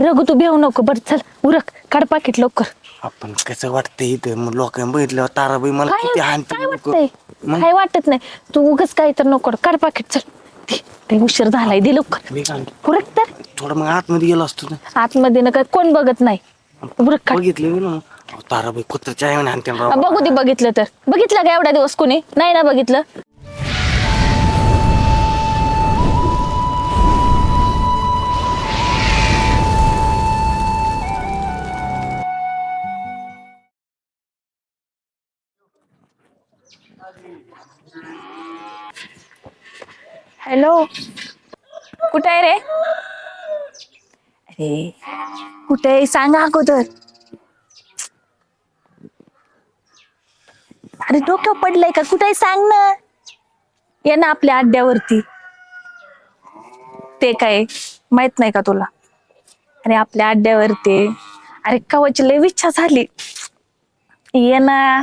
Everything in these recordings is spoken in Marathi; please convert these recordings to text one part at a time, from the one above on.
रघु तू भेऊ नको. बरं चल उरक. काढ पाकिट लवकर. आपण कसं वाटतंय इथं? मग लोकांनी बघितलं ताराबाई मला किती काय हानते काय वाटतंय? काय वाटत नाही. तू उगच काय तर नको काढ पाकिट चल. दे, ते उशीर झालाय. दे लवकर. मी काय उरक तर. थोडं मग आतमध्ये गेलो असतो ना. आतमध्ये ना काय कोण बघत नाही. उरक काढ. बघितलं मी ना. अहो, ताराबाई कुत्र्याच्या आहे राव. बघू दे बघितलं तर. बघितलं का एवढ्या दिवस कोणी? नाही ना बघितलं. हॅलो. कुठे आहे रे? अरे कुठे आहे? सांगा अगोदर. अरे डोक्यावर पडलंय का? कुठे सांग ना. ये ना आपल्या अड्ड्यावरती. ते काय? माहीत नाही का तुला? अरे आपल्या अड्ड्यावरती. अरे कवाची लय इच्छा झाली. ये ना.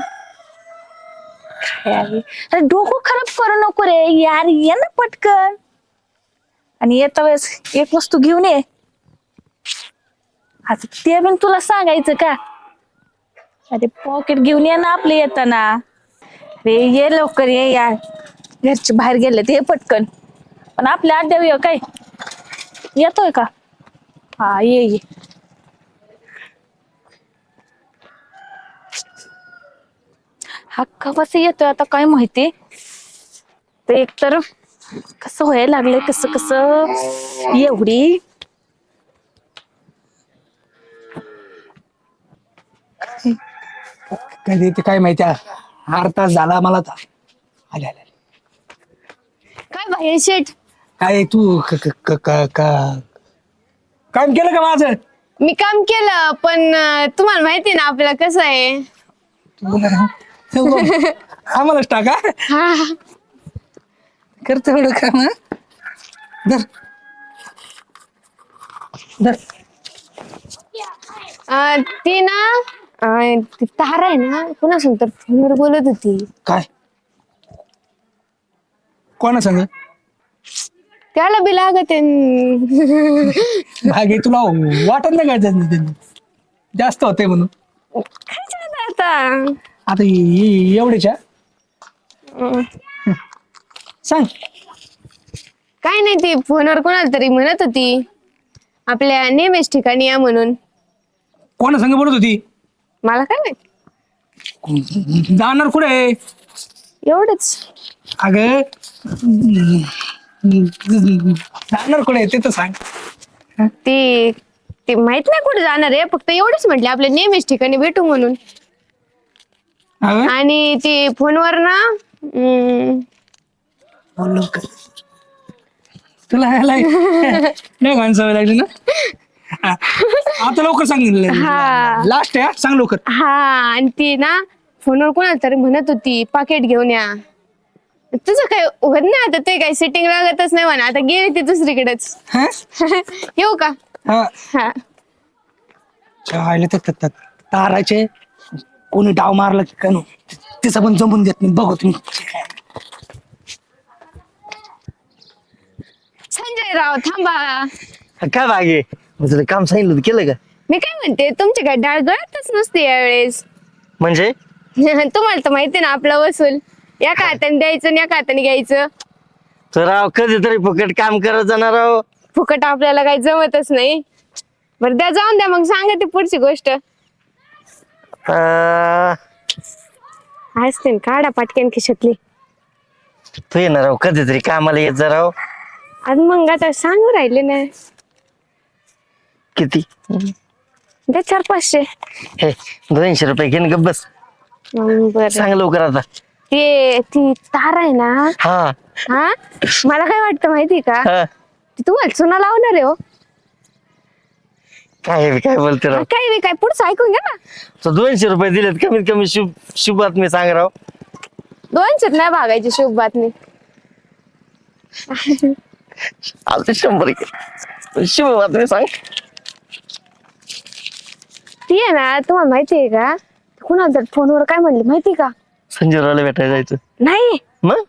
अरे डोकं खराब करू नको रे यार ये ना पटकन. आणि येता वेळेस एक वस्तू घेऊन ये. आता ते पण तुला सांगायचं का? अरे पॉकेट घेऊन ये ना आपले येताना. रे ये लवकर ये यार घरचे बाहेर गेले ते पटकन. पण आपल्या अड्ड्यावर ये काय? येतोय का? हा ये ये. हा कवाच येतोय आता काय माहिती? ते एकतर कसं व्हायला लागलंय कसं कसं एवढी कधी ते काय माहिती अर्धा तास झाला मला तर आले आले आले. काय बाहेर शेट? काय तू क- क- क- क- क- काम केलं का माझं? मी काम केलं पण अं, तुम्हाला माहिती ना आपलं कसं आहे? तू बोला ना. आम्हालाच टाका. हा. करतो एवढं काम? धर. धर. अं, ती ना अं, ती तारा आहे ना पुन्हा सांगतो फोनवर बोलत होती. काय? कोणा सांग त्याला बी लागत आहे. भागे तुला वाटत नाही का त्याचं- त्याचं? जास्त होते म्हणून. काय झालं आता? आता ए- ए- एवढ्याच्या अं, सांग. काय नाही ती फोनवर कोणाला तरी म्हणत होती. आपल्या नेहमीच ठिकाणी या म्हणून. कोणा संग बोलत होती? मला काय माहीत? जाणार कुठे? एवढंच. अग जाणार कुठे? ते तर सांग. ती ती माहीत नाही कुठे जाणार आहे. फक्त एवढंच म्हटले आपल्या नेहमीच ठिकाणी भेटू म्हणून. अगं आणि ती फोनवर ना तुला यायला नाही घाण सवय लागली ना हा. आता लवकर सांग हा. लास्ट आहे हा. सांग लवकर हा आणि ती ना फोनवर कोणाला तरी म्हणत होती पाकिट घेऊन या तुझं काय होत नाही आता ते काय सिटिंग लागतच नाही म्हणा आता गेली ती दुसरीकडेच हा? येऊ का हा. हा चालेल तर तर- तर- ताराचे कोणी डाव मारला की काय नो तिचा पण जमून देत नाही. बघू तुम्ही. संजय राव थांबा काय बागे? तुला काम सांगितलं होतं, केलं का? मी काय म्हणते तुमची काय डाळ गळतच नसते यावेळेस. म्हणजे? तुम्हाला तर माहिती ना आपला वसूल. एका हाताने द्यायचं आणि एका हाताने घ्यायचं. तर राव कधीतरी फुकट काम करत जाणार राव फुकट आपल्याला काही जमतच नाही. बरं द्या जाऊन द्या मग सांगा ती पुढची गोष्ट. आ, असते काढा पाटक्यान खिशातली. तू येणार राव कधीतरी कामाला येत जा राव. आणि मग आता सांगू राहिले ना. किती? द्या चार पाचशे. हे दोनशे रुपये घेऊन गप बस. बरं. सांग लवकर आता. ते ती तार आहे ना. हा. हा? मला काय वाटतं माहिती का? हा. ती तुम्हाला चुना लावणार आहे हो. काय काय बोलते राव? काय बी काय पुढचं ऐकून घ्या ना. तो दोनशे रुपये दिलेत कमीत कमी शुभ शुभ बातमी सांग राव. दोनशेत नाही भागायची शुभ बातमी. आलते शंभर एक. शुभ बातमी सांग. ती आहे ना तुम्हाला माहिती आहे का? कुणाला तर फोनवर काय म्हणली माहिती का? संजय रावला भेटायला जायचं. नाही. मग?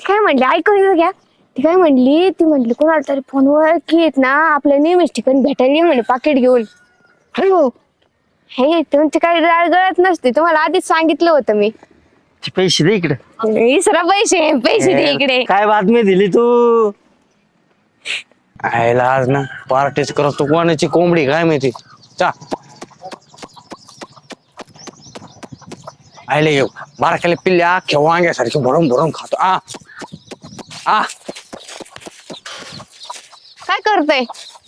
ती काय म्हणली ऐकून घ्या. ती काय म्हणली? ती म्हणली कोणाला तरी फोनवर की येत ना आपल्या नेहमीच ठिकाणी भेटायला ये म्हणे पाकिट घेऊन. अयो! हे तुमची काही राळ गळत नसते तुम्हाला आधीच सांगितलं होतं मी. ते पैसे दे इकडे. इसरा पैसे पैसे दे इकडे. काय बातमी दिली तू? आयला आज ना पार्टीच करत तू कोणाची कोंबडी काय माहिती? चा. आयले येऊ बारकाले पिल्ल्या अख्ख्या वांग्यासारखे भरून भरून खातो. आ. आ. काय करतोय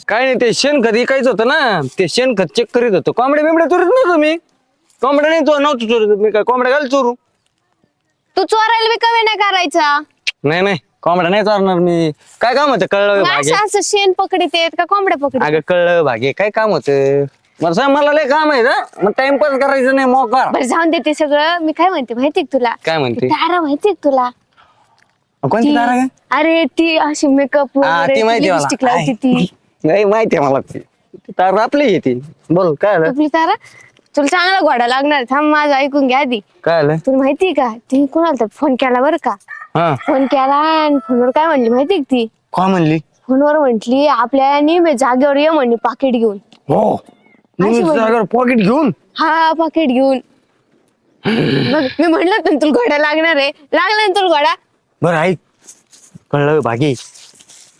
काय नाही ते शेणखत इकायचं होतं ना. ते शेणखत चेक करीत होतो. कोंबड्या बिंबड्या चोरीत नव्हतो मी कोंबड्या नाही तो नव्हतो चोरीत. मी काय कोंबड्या घाल चोरू? तू चोरायला बी कमी नाही करायचा. नाही नाही. कोंबड्या नाही चोरणार मी. काय काम होतं? कळलं मग भागे. असं असं शेण पकडीत येत का कोंबड्या पकडीत? अगं कळलं भागे. काय काम होतं? मला सांग मला लय काम आहे ना मग टाइमपास करायचं नाही मोकार. बरं जाऊन दे ते सगळं. मी काय म्हणते माहितीये का तुला? काय म्हणते? तारा माहितीये का तुला? कोणती ती- तारा अरे ती अशी मेकअप हा, ती माहिती मला. लिपस्टिक लावती ती. नाही माहिती आहे मला ती. ती तार आपली येते बोल काय आलं आपली तारा तुला चांगला घोडा लागणार थांब माझं ऐकून घ्या आधी. काय आलं तुला माहितीये का? ती कोणाला फोन केला बरं का? हा. फोन केला आणि फोनवर काय म्हणली माहितीये का ती? काय म्हणली? फोनवर म्हंटली आपल्या नेहमी जागेवर ये म्हणली पाकिट घेऊन. हो. म्हणली. पॉकेट घेऊन? हा पाकिट घेऊन. मग मी म्हणलं होतं ना तुला घोडा लागणार आहे. लागला ना तुला घोडा? बरं ऐक. कळलं भागे.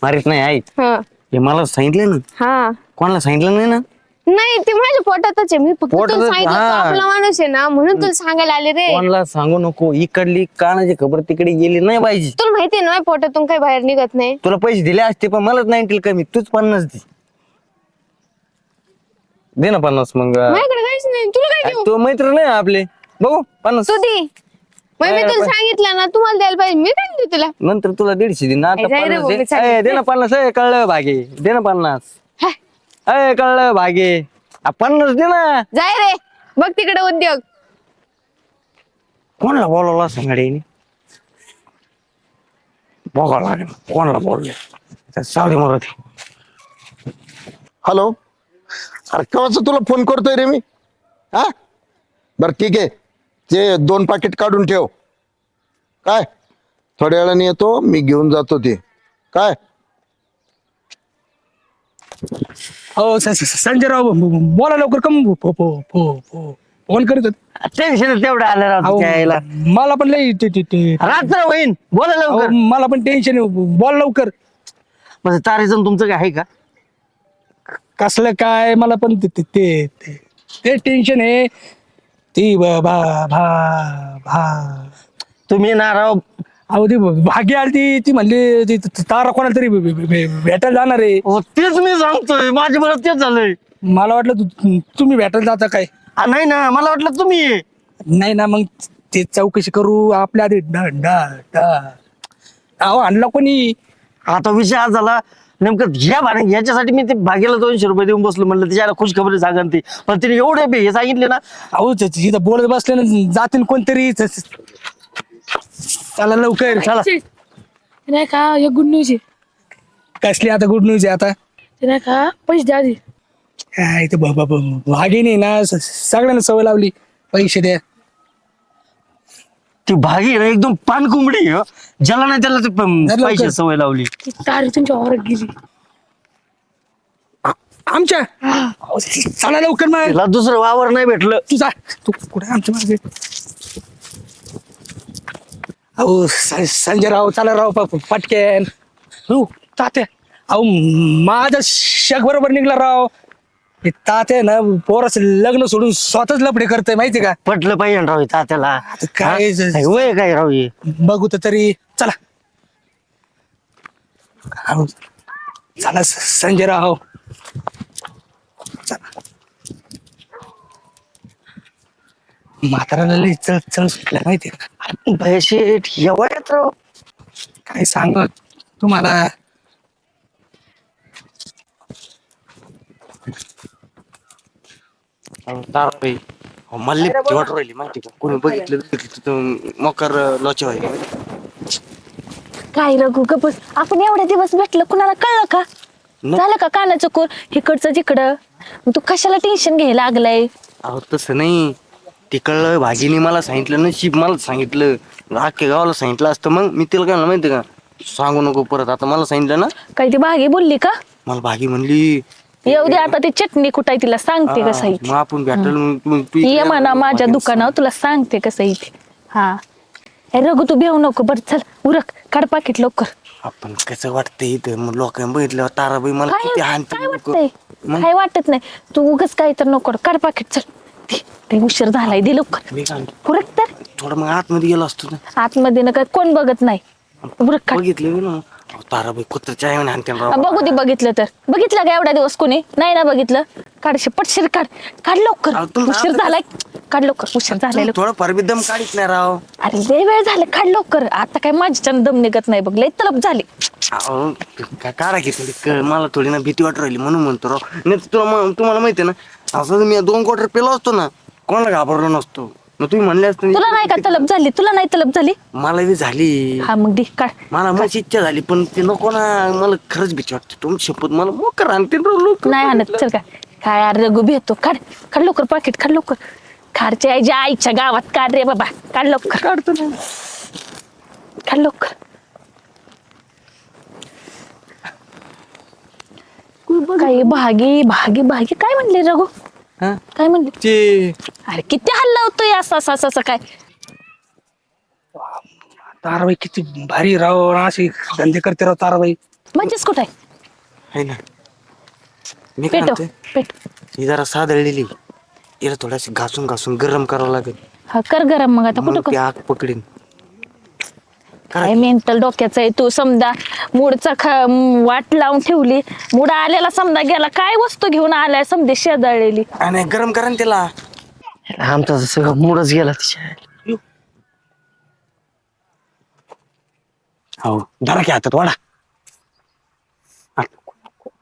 मारित नाही ऐक. हा. हे मला सांगितलं ना? हा. कोणाला सांगितलं नाही ना? नाही ते माझ्या पोटातच आहे. मी फक्त तुला पोटातच- सांगितलं तू. आपला माणूस आहे ना म्हणून तुला सांगायला आले रे. कोणाला सांगू नको? इकडली कानाची खबर तिकडे गेली नाही पाहिजे. तुला माहितीये ना माझ्या पोटातून काही बाहेर निघत नाही. तुला पैसे दिले असते पण मलाच नाईन्टी कमी. तूच पन्नास दे. दे ना पन्नास मग. माझ्याकडे काहीच नाही. तुला काय देऊ? तो मैत्र नाही आपले. बघू पन्नास. तू दे. मग मी तुला सांगितलं ना तुम्हाला द्यायला पाहिजे मी काय देऊ तुला. नंतर तुला दीडशे दे ना आता ए, जाय रे पन्नास दे. मी सांगितलं. ए, दे ना पन्नास ए कळलं भागे दे ना पन्नास. हा, अय कळलं भागे. आ, पन्नास दे ना. जाय रे बघ तिकडे उद्योग. कोणाला बोलवला सांगाडीने बघावं लागेल कोणाला बोलले. सावधी मराठी हॅलो? अरे केव्हाच तुला फोन करतोय रे मी? हा? बरं ठीक आहे. ते दोन पाकिट काढून ठेव. काय? थोड्या वेळाने येतो मी घेऊन जातो ते. काय? हो स- स- संजय राव ब- ब- बोला लवकर कम फो- फो- फो- फो- फोन करत होते. टेन्शन तेवढं आलं राव अहो, तुझ्या यायला मला पण लई ते- ते- ते- रात्र होईन बोला अहो, लवकर मला पण टेन्शन बोल लवकर. म्हणजे तारेचं तुमचं काय आहे का? कसलं काय मला पण ते- ते- ते ते- ते टेन्शन आहे. ती ब- भा भा भा तुम्ही ना राव. अहो ती भाग्य आली ती. ती म्हणली ती तारा कोणाला तरी भे- भे- भे- भेटायला जाणार आहे. हो तेच मी सांगतोय. माझ्या बरोबर तेच झालंय. मला वाटलं तु- तुम्ही भेटायला जाता काय? आ, नाही ना मला वाटलं तुम्ही. आहे. नाही ना मग ते चौकशी करू. आपल्या आधी डा डा डा अहो आणला कोणी? आता विषय आज झाला. नेमकं ह्या भाड्या याच्यासाठी मी ते भाग्याला दोनशे रुपये देऊन बसलो म्हणलं त्याच्याला खुश खबरी सांगन ती. पण तिने एवढे बे हे सांगितले ना अहो त- त- इथं बोलत बसले ना जातील कोणतरी त- चला लवकर चला. ते नाही का एक गुड न्यूज आहे. कसली आता गुड न्यूज आहे आता? ते नाही का पैसे द्या आधी. हा, इथं ब- ब- ब- भागीने ना स- सगळ्यांना सवय लावली. पैसे द्या. ती भागी ना एकदम पान कुंबडी आहे, हो. ज्याला नाही त्याला ते प- लवकर. पैसे सवय लावली. ती तारी तुमच्या वावरात गेली. आमच्या? अहो, चला लवकर मग तिला दुसरं वावर नाही भेटलं. तू जा. तू कुठे आमच्या मागे? अहो स- संजय राव चला राव प- पटकेन. हो तात्या. अहो माझा शक बरोबर निघला राव. हे तात्या ना पोराचं लग्न सोडून स्वतःच लपडे करतोय माहिती का? पटलं पाहिजे ना राव हे तात्याला. काय ज- हा? वय काय राव हे? बघू तर तरी चला. चला स- संजय राव चला. म्हाताराला लई चळ चळ सुटल्या माहिती का? पैसे एवढ्यात राव. काय सांग तुम्हाला? अहो, मला वाटू राहिली माहिती का? कोणी बघितलं तिथं मकर लॉचे व्हायला काय रघु गपस आपण एवढे दिवस भेटलं कुणाला कळलं का. झालं का कानाचं कोर इकडचं मग तू कशाला टेन्शन घ्यायला लागलाय? अहो तसं नाही. ते कळलं भाजीने मला सांगितलं नशीब मला सांगितलं अख्ख्या गावाला सांगितलं असतं. मग मी तिला काय माहिती का? सांगू नको परत. आता मला सांगितलं ना? काही ती भागी बोलली का? मला भागी म्हणली येऊ दे आता ती चटणी कुठाय तिला सांगते कसं आहे मग आपण भेटल मग- मग तू ये इकडे म्हणा माझ्या दुकानावर तुला सांगते कसं इथे हा. हे रघु तू भेऊ नको बरं चल उरक काढ पाकिट लवकर. आपण कसं वाटतंय इथं? मग लोकांनी बघितलं ताराबाई मला किती काय हानते काय. वाटतंय? मग? काय वाटत नाही. तू उगच काय तर नको काढ पाकिट चल. दे, दे उशीर झालाय दे लवकर. मी काय उरक तर. थोडं मग आतमध्ये गेलो असतो ना. आतमध्ये ना काय कोण बघत नाही. उरक काढ. बघितलं ना. अहो, ताराबाई कुत्र्याच्या आहे हा, राव. बघू दे बघितलं तर. बघितलं का एवढा दिवस कोणी? नाही ना बघितलं. काढशे पटशीर काढ. काढ लवकर. अहो, उशीर झालाय. काढ लवकर. उशीर झालाय थोडं फार बी दम काढीत नाही राव. अरे लय वेळ झाला. काढ लवकर. आता काय माझ्याच्यानं दम निघत नाही बघ. लय तलप झाली. अहो, का- काढा की थोडी क- मला थोडी ना भीती वाटू राहिली म्हणून म्हणतो राव. नाही तर तुला म- तुम्हाला माहिती आहे ना असं जर मी दोन क्वार्टर पेलो असतो ना कोणाला घाबरलो नसतो. मग तुम्ही म्हणले असते तुला नाही का तलप झाली? तुला नाही तलप झाली? मला बी झाली. हा मग दे काढ. मला माझी इच्छा झाली पण ते नको ना. मला खरंच भीती वाटते. तुमची शपथ मला मोकर आणते लोक. नाही आणत. चल काय काय यार रघु भेटतो काढ. काढ लवकर पाकिट काढ लवकर. खारच्या आईच्या आईच्या गावात काढ रे बाबा. काढ लवकर. काढतो ना. काढ लवकर. काही भागी भागी भागी. काय म्हणले रघु? हा? काय म्हणले? ते अरे किती हल्ला होतोय असं असं असं असं काय? ताराबाई किती भारी राव अशी धंदे करते राव ताराबाई. मध्येच कुठं आहे? ना? मी काय म्हणतोय? पेट ही जरा सादळलेली हिला थोडीशी घासून घासून गरम करावं लागेल. हा कर गरम मग आता कुठं मग ती आग पकडीन. काय मेंटल डोक्याचं आहे तू? समजा मूडचा ख वाट लावून ठेवली मूड आलेला समजा गेला काय वस्तू घेऊन आलाय समजे शेजाळलेली? आणि गरम करा ना त्याला आमचा सगळं मूडच गेला तिच्या. हो धरा की हातात वाडा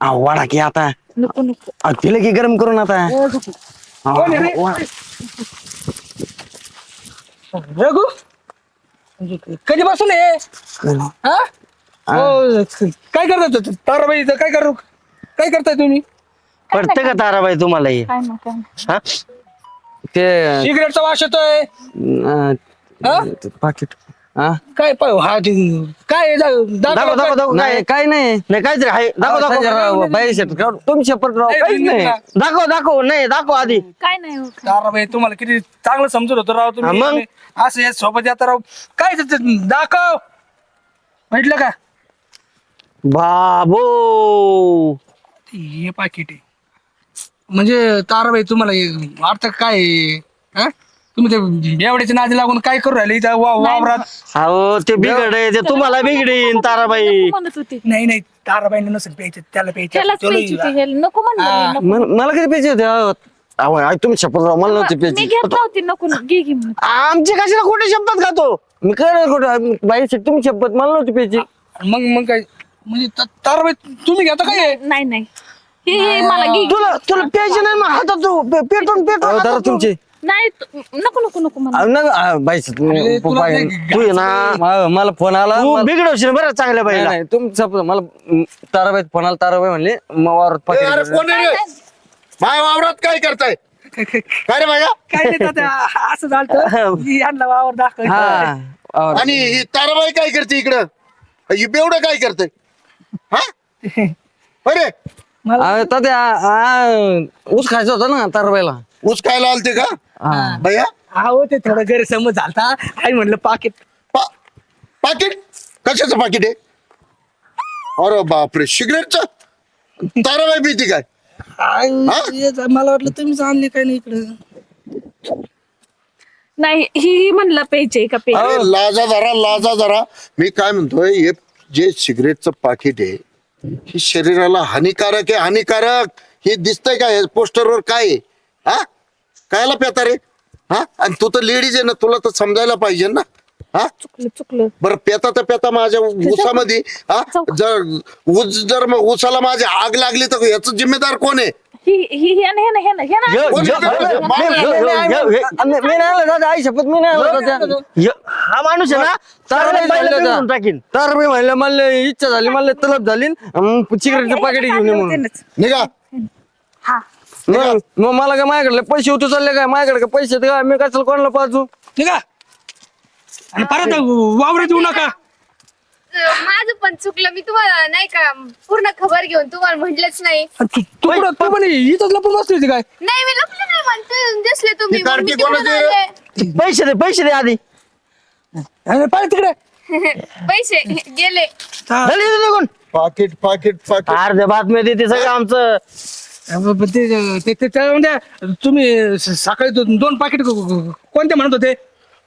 आ, वाडा की आता. नको नको. आ, तिला की गरम करून आता. हा, वा- रघु कधी बसून आहे हा? हो, काय करतात ताराबाई इथं काय करू काय करताय तुम्ही पडतं का ताराबाई तुम्हाला हे? काय मग काय मग. हा? ते सिगरेटचा वास येतोय अं, हा? पाकिट हा काय पाय हा ते- काय? जा- दाखव, दाखव दाखव दाखव काय? नाही काय नाही नाही काहीतरी आहे दाखव दाखव संजय बाई शेट तुमची शपथ राव नाही, काहीच नाही, नाही दाखव दाखव नाही दाखव आधी काय नाही हो. ताराबाई तुम्हाला किती चांगलं समजत होतं राव तुम्ही हा, मग? आणि असं या सोबत येता राव काय ते- ते दाखव म्हटलं का बाबो हे पाकिट आहे म्हणजे ताराबाई तुम्हाला हे अर्थ काय आहे? हा? तुम्ही ते नादी लागून काय करू राहिले इथं वा- वावरात अहो ते बिघड आहे ते तुम्हाला बिघडीन ताराबाई नको म्हणत होती नाही नाही ताराबाईने नसेल प्यायचे त्याला प्यायचे त्यालाच चलो प्यायची इथं. होती हे. नको म्हणलं मी, नको. मला मला कधी प्यायचे होते अहो, अहो, आई, तुम्ही शपथ राव मला नव्हती मी प्यायची घेत नव्हती नको घे घे म्हणून. आमची कशाला खोटे शपथ खातो मी काय खोटं बाई तुम्ही शपथ मला नव्हती प्यायची मग मग काय म्हणजे ता- ताराबाई तुम्ही घेता काय? नाही नाही हे हे मला घे घे. तुला तुला प्यायची नाही मग हातात तू पे- पेटून पेटून हातात तू. तुमची नाही तू- नको नको नको मला. अहो, नाही, अहो, बाई शेट, अरे, तुला बाई, ते ना. मला फोन आला. तू मला- बिघडवशील बरं चांगल्या नाही, बाईला. नाही तुमचं मला म, ताराबाई फोन आला ताराबाई म्हणले मग वावरात ए, अरे पाकिट कोण आहे रे? माय वावरात काय करताय? काय रे बाया काय नाही तात्या, असं झालं यांना वावर दाखव हा वावरात. आणि ही ताराबाई काय करते इकडं? ही बेवडं काय करते? हा? अरे! तात्या आ, ऊस खायचा होता ना ताराबाईला. ऊस खायला आलते का? भैया? अहो ते थोडं गैरसमज झालता. आई म्हणलं पाकिट. पा- पाकिट? कशाचं पाकिट आहे? अरे बापरे सिगरेटचं? ताराबाई भीती काय? मला वाटलं तुम्हीच आणले काय नाही इकडे. नाही ही ही म्हणलं प्यायचे का पे अरे लाजा जरा लाजा जरा. मी काय म्हणतोय हे जे सिगरेटचं पाकिट आहे हे शरीराला हानिकारक आहे हानिकारक. हे दिसतंय काय पोस्टरवर काय आहे? हा? कायला पेता रे? हा? आणि तू तर लेडीज आहे ना तुला तर समजायला पाहिजे ना? हा? चुकलं चुकलं. बरं पेता तर पेता माझ्या ऊसामध्ये हा? जर ऊस जर मग ऊसाला माझी आग लागली तर याचं जिम्मेदार कोण आहे? ही ही हे ना हे ना हे ना हे ना. य- कोण य- आहे? य- मा- य- य- य- य- मी मी नाही आलो दादा आई शपथ मी नाही आलो तात्या य- हा माणूस आहे ना ताराबाई बाईला बिघडवून टाकीन. ताराबाई म्हणलं मला इच्छा झाली मला तलब झाली मग सिगरेटचं पाकिट घेऊन ये म्हणून. निघा. हा. मग मग मला काय माझ्याकडे पैसे होते चालले काय? माझ्याकडे काय पैसे आहेत का? मी कशाला कोणाला पाजू? ठीक आहे. आणि परत वावरात येऊ नका. माझं पण चुकलं. मी तुम्हाला नाही का पूर्ण खबर घेऊन तुम्हाला म्हटलंच नाही. आणि तू तू कुठं तू पण इथंच लपून बसली होती काय? नाही मी लपले नाही म्हणते. दिसले तुम्ही ती तिकडून कोणाची? आले. पैसे दे पैसे दे आधी. अरे पाहिजे तिकडे. पैसे गेले. झाली इथं निघून. पाकिट पाकिट पाकिट अर्ध्या बातम्या देते सगळं आमचं. अं, ब- ते ते- ते त्यामध्ये तुम्ही स- सकाळी दो- दोन पाकिट कोणते म्हणत होते?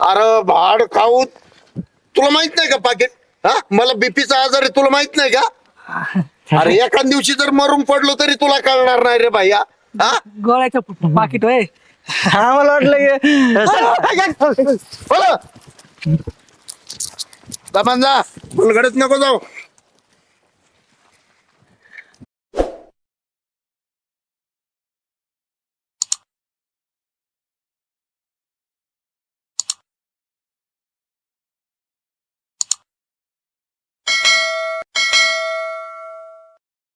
अरे भाड खाऊ तुला माहीत नाही का पाकिट हा? मला बीपीचा आजार आहे तुला माहीत नाही का? अरे एका दिवशी जर मरून पडलो तरी तुला कळणार नाही रे भैया. हा? गोळ्याचं प- पाकिट होय आम्हाला वाटलं की बोला. दमान जा मुलगडत नको जाऊ.